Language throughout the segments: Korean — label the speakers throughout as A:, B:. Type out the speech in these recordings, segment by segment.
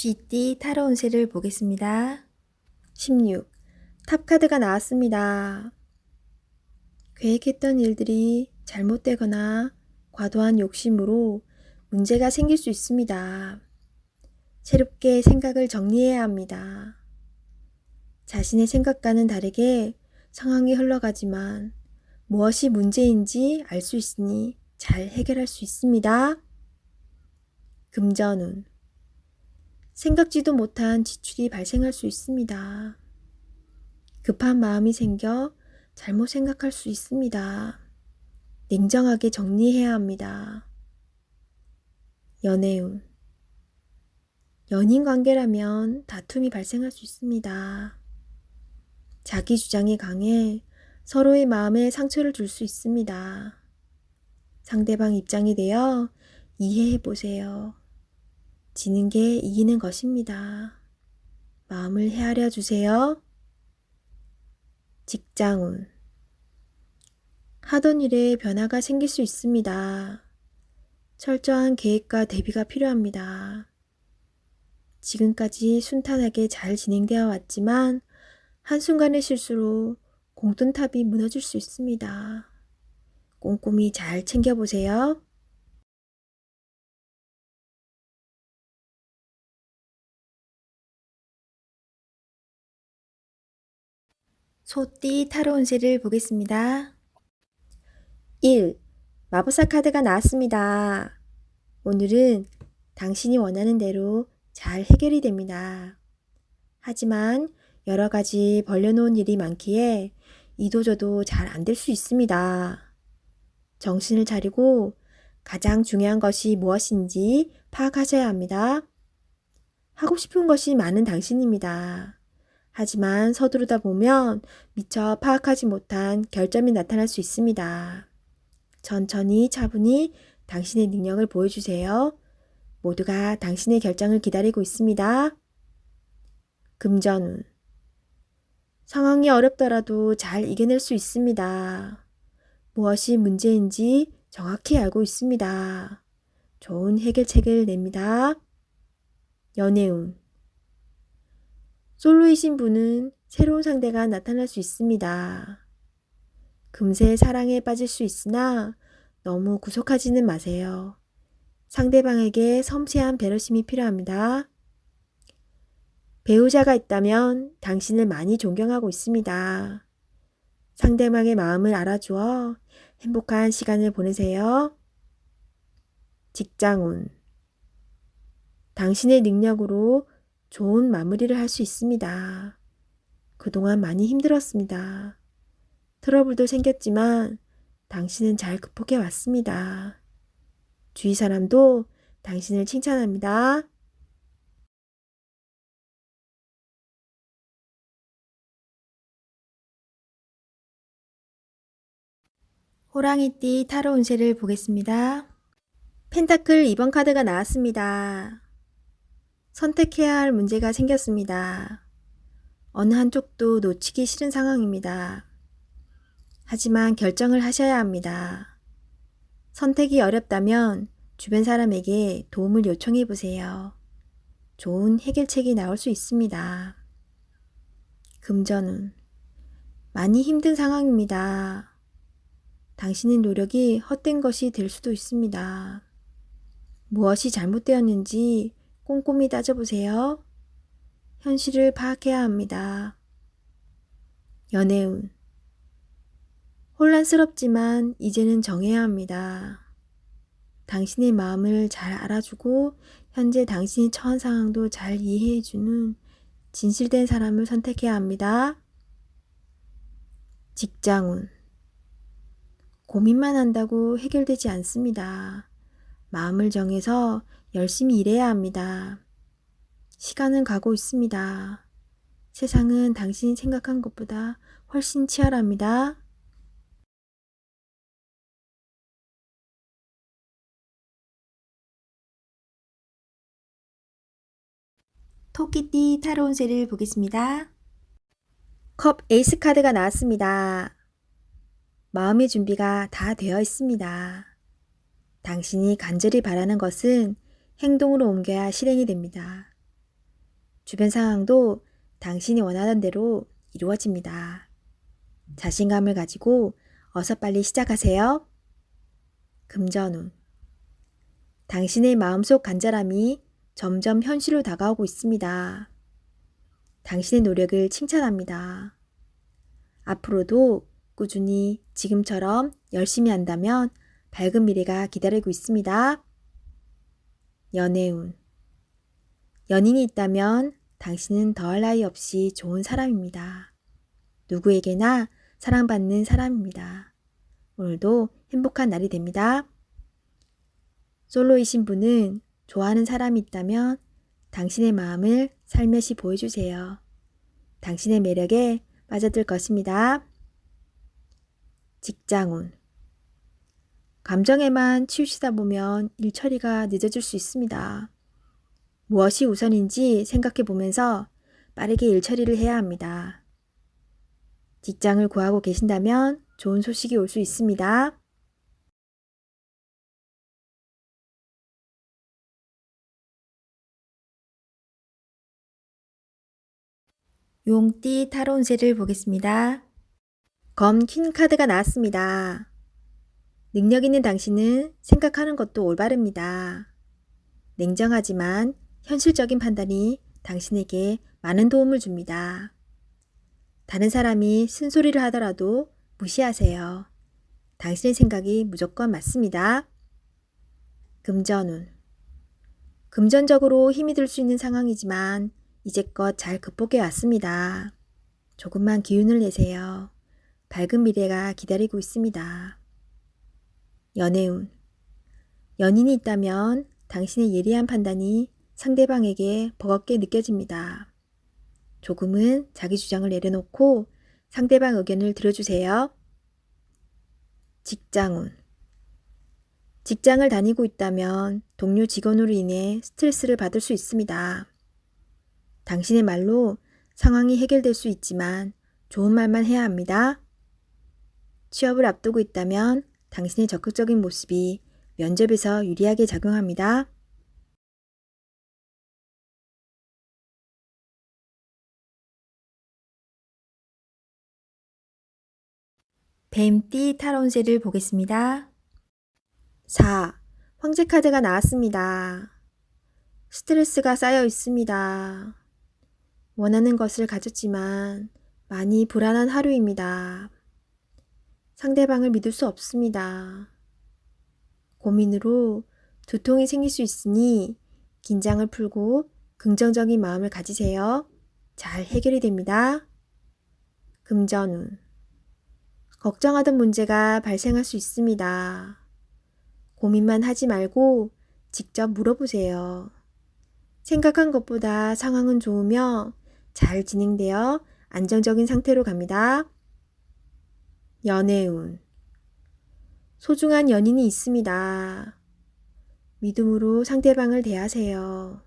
A: GD 타로 운세를 보겠습니다. 16. 탑카드가 나왔습니다. 계획했던 일들이 잘못되거나 과도한 욕심으로 문제가 생길 수 있습니다. 새롭게 생각을 정리해야 합니다. 자신의 생각과는 다르게 상황이 흘러가지만 무엇이 문제인지 알 수 있으니 잘 해결할 수 있습니다. 금전운 생각지도 못한 지출이 발생할 수 있습니다. 급한 마음이 생겨 잘못 생각할 수 있습니다. 냉정하게 정리해야 합니다. 연애운 연인 관계라면 다툼이 발생할 수 있습니다. 자기 주장이 강해 서로의 마음에 상처를 줄 수 있습니다. 상대방 입장이 되어 이해해 보세요. 지는 게 이기는 것입니다. 마음을 헤아려 주세요. 직장운 하던 일에 변화가 생길 수 있습니다. 철저한 계획과 대비가 필요합니다. 지금까지 순탄하게 잘 진행되어 왔지만 한순간의 실수로 공돈탑이 무너질 수 있습니다. 꼼꼼히 잘 챙겨보세요. 소띠 타로 운세를 보겠습니다. 1. 마법사 카드가 나왔습니다. 오늘은 당신이 원하는 대로 잘 해결이 됩니다. 하지만 여러 가지 벌려놓은 일이 많기에 이도저도 잘 안 될 수 있습니다. 정신을 차리고 가장 중요한 것이 무엇인지 파악하셔야 합니다. 하고 싶은 것이 많은 당신입니다. 하지만 서두르다 보면 미처 파악하지 못한 결점이 나타날 수 있습니다. 천천히 차분히 당신의 능력을 보여주세요. 모두가 당신의 결정을 기다리고 있습니다. 금전운 상황이 어렵더라도 잘 이겨낼 수 있습니다. 무엇이 문제인지 정확히 알고 있습니다. 좋은 해결책을 냅니다. 연애운 솔로이신 분은 새로운 상대가 나타날 수 있습니다. 금세 사랑에 빠질 수 있으나 너무 구속하지는 마세요. 상대방에게 섬세한 배려심이 필요합니다. 배우자가 있다면 당신을 많이 존경하고 있습니다. 상대방의 마음을 알아주어 행복한 시간을 보내세요. 직장운 당신의 능력으로 좋은 마무리를 할 수 있습니다. 그동안 많이 힘들었습니다. 트러블도 생겼지만 당신은 잘 극복해 왔습니다. 주위 사람도 당신을 칭찬합니다. 호랑이띠 타로 운세를 보겠습니다. 펜타클 2번 카드가 나왔습니다. 선택해야 할 문제가 생겼습니다. 어느 한쪽도 놓치기 싫은 상황입니다. 하지만 결정을 하셔야 합니다. 선택이 어렵다면 주변 사람에게 도움을 요청해 보세요. 좋은 해결책이 나올 수 있습니다. 금전운 많이 힘든 상황입니다. 당신의 노력이 헛된 것이 될 수도 있습니다. 무엇이 잘못되었는지 꼼꼼히 따져보세요. 현실을 파악해야 합니다. 연애운 혼란스럽지만 이제는 정해야 합니다. 당신의 마음을 잘 알아주고 현재 당신이 처한 상황도 잘 이해해주는 진실된 사람을 선택해야 합니다. 직장운 고민만 한다고 해결되지 않습니다. 마음을 정해서 열심히 일해야 합니다. 시간은 가고 있습니다. 세상은 당신이 생각한 것보다 훨씬 치열합니다. 토끼띠 타로 운세를 보겠습니다. 컵 에이스 카드가 나왔습니다. 마음의 준비가 다 되어 있습니다. 당신이 간절히 바라는 것은 행동으로 옮겨야 실행이 됩니다. 주변 상황도 당신이 원하던 대로 이루어집니다. 자신감을 가지고 어서 빨리 시작하세요. 금전운. 당신의 마음속 간절함이 점점 현실로 다가오고 있습니다. 당신의 노력을 칭찬합니다. 앞으로도 꾸준히 지금처럼 열심히 한다면 밝은 미래가 기다리고 있습니다. 연애운. 연인이 있다면 당신은 더할 나위 없이 좋은 사람입니다. 누구에게나 사랑받는 사람입니다. 오늘도 행복한 날이 됩니다. 솔로이신 분은 좋아하는 사람이 있다면 당신의 마음을 살며시 보여주세요. 당신의 매력에 빠져들 것입니다. 직장운. 감정에만 치우치다 보면 일 처리가 늦어질 수 있습니다. 무엇이 우선인지 생각해 보면서 빠르게 일 처리를 해야 합니다. 직장을 구하고 계신다면 좋은 소식이 올 수 있습니다. 용띠 타로 운세를 보겠습니다. 검 퀸 카드가 나왔습니다. 능력 있는 당신은 생각하는 것도 올바릅니다. 냉정하지만 현실적인 판단이 당신에게 많은 도움을 줍니다. 다른 사람이 쓴소리를 하더라도 무시하세요. 당신의 생각이 무조건 맞습니다. 금전운. 금전적으로 힘이 들 수 있는 상황이지만 이제껏 잘 극복해 왔습니다. 조금만 기운을 내세요. 밝은 미래가 기다리고 있습니다. 연애운. 연인이 있다면 당신의 예리한 판단이 상대방에게 버겁게 느껴집니다. 조금은 자기 주장을 내려놓고 상대방 의견을 들어주세요. 직장운. 직장을 다니고 있다면 동료 직원으로 인해 스트레스를 받을 수 있습니다. 당신의 말로 상황이 해결될 수 있지만 좋은 말만 해야 합니다. 취업을 앞두고 있다면 당신의 적극적인 모습이 면접에서 유리하게 작용합니다. 뱀띠 타론세를 보겠습니다. 4. 황제 카드가 나왔습니다. 스트레스가 쌓여 있습니다. 원하는 것을 가졌지만 많이 불안한 하루입니다. 상대방을 믿을 수 없습니다. 고민으로 두통이 생길 수 있으니 긴장을 풀고 긍정적인 마음을 가지세요. 잘 해결이 됩니다. 금전운. 걱정하던 문제가 발생할 수 있습니다. 고민만 하지 말고 직접 물어보세요. 생각한 것보다 상황은 좋으며 잘 진행되어 안정적인 상태로 갑니다. 연애운. 소중한 연인이 있습니다. 믿음으로 상대방을 대하세요.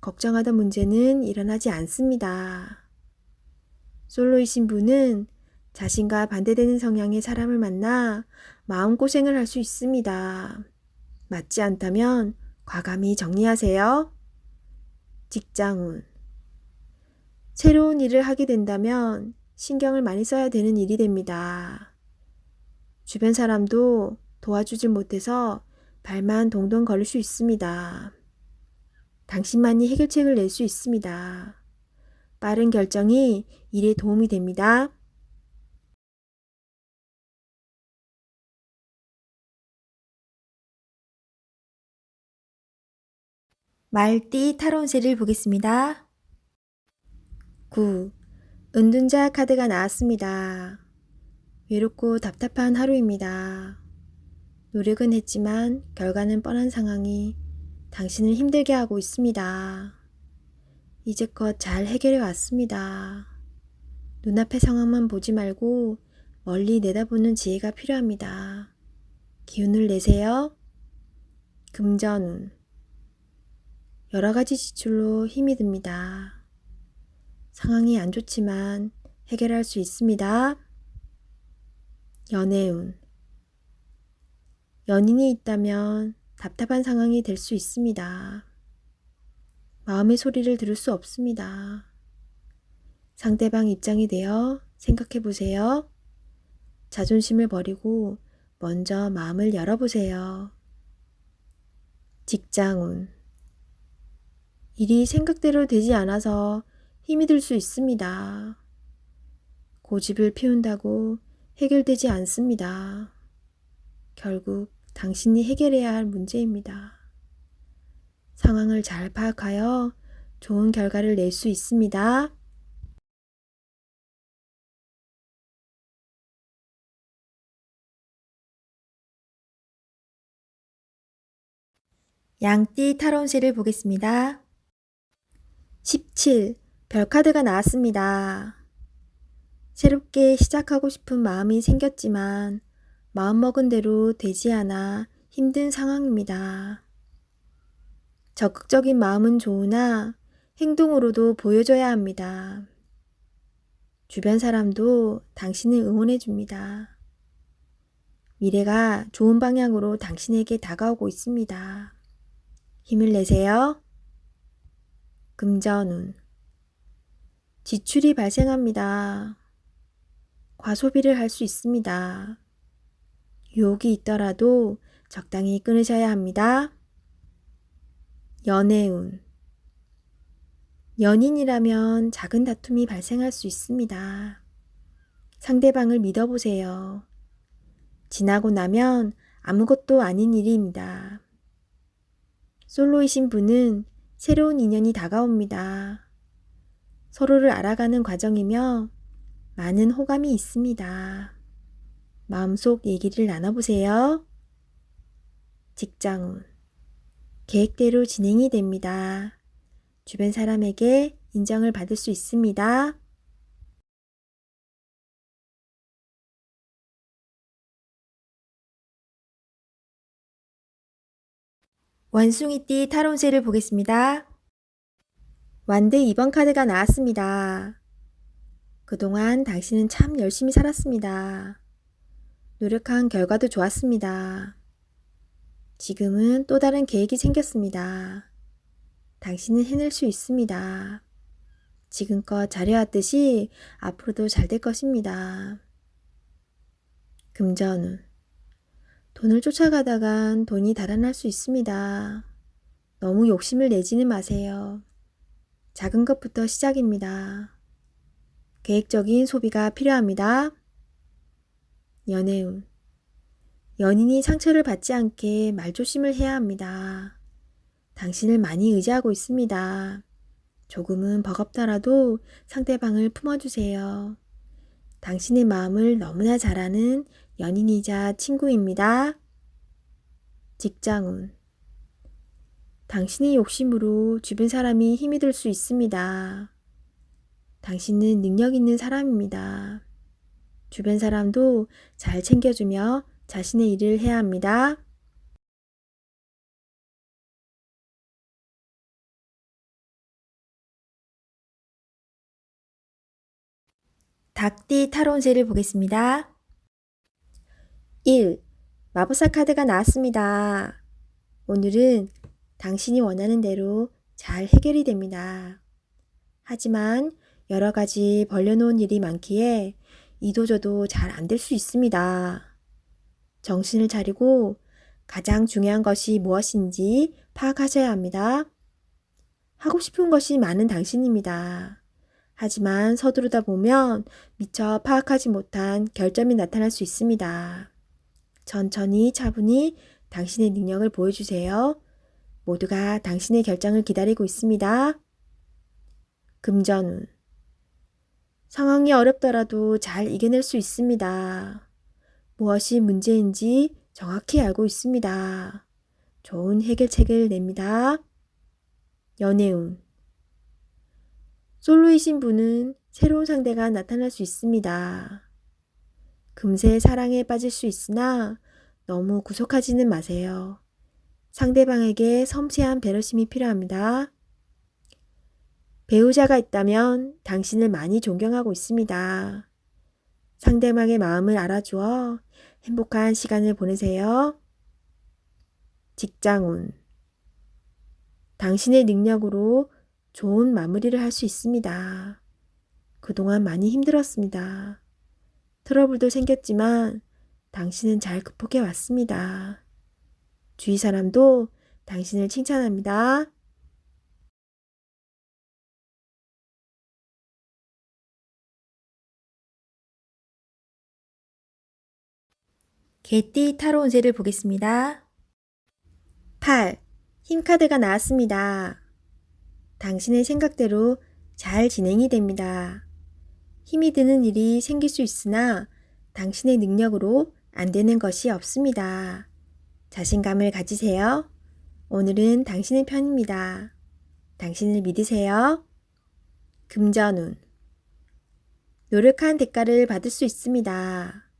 A: 걱정하던 문제는 일어나지 않습니다. 솔로이신 분은 자신과 반대되는 성향의 사람을 만나 마음고생을 할 수 있습니다. 맞지 않다면 과감히 정리하세요. 직장운. 새로운 일을 하게 된다면 신경을 많이 써야 되는 일이 됩니다. 주변 사람도 도와주질 못해서 발만 동동 걸릴 수 있습니다. 당신만이 해결책을 낼 수 있습니다. 빠른 결정이 일에 도움이 됩니다. 말띠 타론세를 보겠습니다. 9. 은둔자 카드가 나왔습니다. 외롭고 답답한 하루입니다. 노력은 했지만 결과는 뻔한 상황이 당신을 힘들게 하고 있습니다. 이제껏 잘 해결해 왔습니다. 눈앞의 상황만 보지 말고 멀리 내다보는 지혜가 필요합니다. 기운을 내세요. 금전운. 여러 가지 지출로 힘이 듭니다. 상황이 안 좋지만 해결할 수 있습니다. 연애운. 연인이 있다면 답답한 상황이 될 수 있습니다. 마음의 소리를 들을 수 없습니다. 상대방 입장이 되어 생각해 보세요. 자존심을 버리고 먼저 마음을 열어보세요. 직장운. 일이 생각대로 되지 않아서 힘이 들 수 있습니다. 고집을 피운다고 해결되지 않습니다. 결국 당신이 해결해야 할 문제입니다. 상황을 잘 파악하여 좋은 결과를 낼 수 있습니다. 양띠 타론시를 보겠습니다. 17. 별카드가 나왔습니다. 새롭게 시작하고 싶은 마음이 생겼지만 마음먹은 대로 되지 않아 힘든 상황입니다. 적극적인 마음은 좋으나 행동으로도 보여줘야 합니다. 주변 사람도 당신을 응원해 줍니다. 미래가 좋은 방향으로 당신에게 다가오고 있습니다. 힘을 내세요. 금전운. 지출이 발생합니다. 과소비를 할 수 있습니다. 유혹이 있더라도 적당히 끊으셔야 합니다. 연애운. 연인이라면 작은 다툼이 발생할 수 있습니다. 상대방을 믿어보세요. 지나고 나면 아무것도 아닌 일입니다. 솔로이신 분은 새로운 인연이 다가옵니다. 서로를 알아가는 과정이며 많은 호감이 있습니다. 마음속 얘기를 나눠보세요. 직장운. 계획대로 진행이 됩니다. 주변 사람에게 인정을 받을 수 있습니다. 원숭이띠 타론세를 보겠습니다. 완드 2번 카드가 나왔습니다. 그동안 당신은 참 열심히 살았습니다. 노력한 결과도 좋았습니다. 지금은 또 다른 계획이 생겼습니다. 당신은 해낼 수 있습니다. 지금껏 잘해왔듯이 앞으로도 잘 될 것입니다. 금전운. 돈을 쫓아가다간 돈이 달아날 수 있습니다. 너무 욕심을 내지는 마세요. 작은 것부터 시작입니다. 계획적인 소비가 필요합니다. 연애운. 연인이 상처를 받지 않게 말조심을 해야 합니다. 당신을 많이 의지하고 있습니다. 조금은 버겁더라도 상대방을 품어주세요. 당신의 마음을 너무나 잘 아는 연인이자 친구입니다. 직장운. 당신의 욕심으로 주변 사람이 힘이 들 수 있습니다. 당신은 능력 있는 사람입니다. 주변 사람도 잘 챙겨주며 자신의 일을 해야 합니다. 닭띠 타론세를 보겠습니다. 1. 마법사 카드가 나왔습니다. 오늘은 당신이 원하는 대로 잘 해결이 됩니다. 하지만 여러 가지 벌려놓은 일이 많기에 이도저도 잘 안 될 수 있습니다. 정신을 차리고 가장 중요한 것이 무엇인지 파악하셔야 합니다. 하고 싶은 것이 많은 당신입니다. 하지만 서두르다 보면 미처 파악하지 못한 결점이 나타날 수 있습니다. 천천히 차분히 당신의 능력을 보여주세요. 모두가 당신의 결정을 기다리고 있습니다. 금전운. 상황이 어렵더라도 잘 이겨낼 수 있습니다. 무엇이 문제인지 정확히 알고 있습니다. 좋은 해결책을 냅니다. 연애운. 솔로이신 분은 새로운 상대가 나타날 수 있습니다. 금세 사랑에 빠질 수 있으나 너무 구속하지는 마세요. 상대방에게 섬세한 배려심이 필요합니다. 배우자가 있다면 당신을 많이 존경하고 있습니다. 상대방의 마음을 알아주어 행복한 시간을 보내세요. 직장운. 당신의 능력으로 좋은 마무리를 할 수 있습니다. 그동안 많이 힘들었습니다. 트러블도 생겼지만 당신은 잘 극복해 왔습니다. 주위 사람도 당신을 칭찬합니다. 개띠 타로 운세를 보겠습니다. 8. 힘 카드가 나왔습니다. 당신의 생각대로 잘 진행이 됩니다. 힘이 드는 일이 생길 수 있으나 당신의 능력으로 안 되는 것이 없습니다. 자신감을 가지세요. 오늘은 당신의 편입니다. 당신을 믿으세요. 금전운. 노력한 대가를 받을 수 있습니다.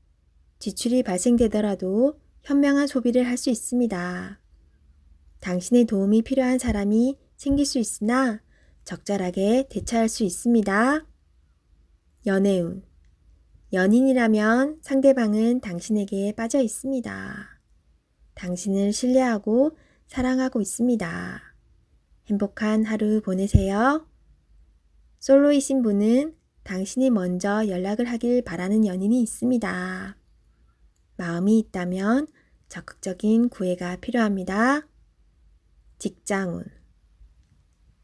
A: 지출이 발생되더라도 현명한 소비를 할 수 있습니다. 당신의 도움이 필요한 사람이 생길 수 있으나 적절하게 대처할 수 있습니다. 연애운. 연인이라면 상대방은 당신에게 빠져 있습니다. 당신을 신뢰하고 사랑하고 있습니다. 행복한 하루 보내세요. 솔로이신 분은 당신이 먼저 연락을 하길 바라는 연인이 있습니다. 마음이 있다면 적극적인 구애가 필요합니다. 직장운.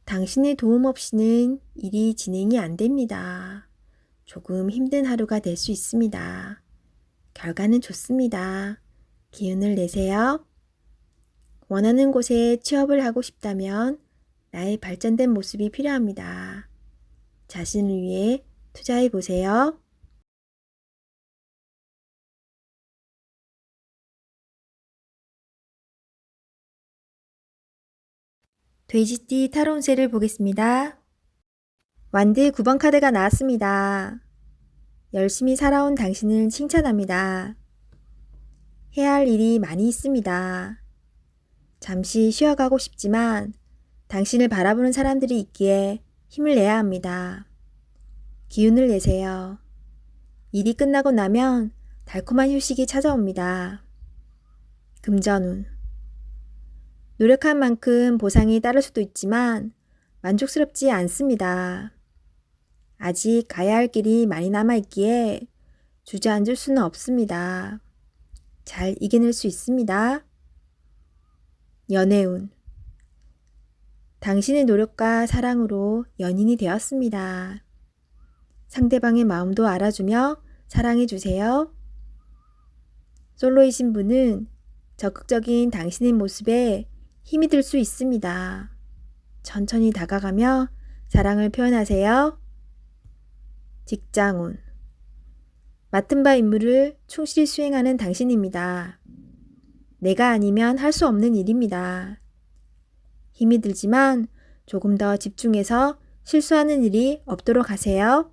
A: 당신의 도움 없이는 일이 진행이 안 됩니다. 조금 힘든 하루가 될 수 있습니다. 결과는 좋습니다. 기운을 내세요. 원하는 곳에 취업을 하고 싶다면 나의 발전된 모습이 필요합니다. 자신을 위해 투자해 보세요. 돼지띠 타론세를 보겠습니다. 완드 9번 카드가 나왔습니다. 열심히 살아온 당신을 칭찬합니다. 해야 할 일이 많이 있습니다. 잠시 쉬어가고 싶지만 당신을 바라보는 사람들이 있기에 힘을 내야 합니다. 기운을 내세요. 일이 끝나고 나면 달콤한 휴식이 찾아옵니다. 금전운. 노력한 만큼 보상이 따를 수도 있지만 만족스럽지 않습니다. 아직 가야 할 길이 많이 남아 있기에 주저앉을 수는 없습니다. 잘 이겨낼 수 있습니다. 연애운. 당신의 노력과 사랑으로 연인이 되었습니다. 상대방의 마음도 알아주며 사랑해주세요. 솔로이신 분은 적극적인 당신의 모습에 힘이 들 수 있습니다. 천천히 다가가며 사랑을 표현하세요. 직장운. 맡은 바 임무를 충실히 수행하는 당신입니다. 내가 아니면 할 수 없는 일입니다. 힘이 들지만 조금 더 집중해서 실수하는 일이 없도록 하세요.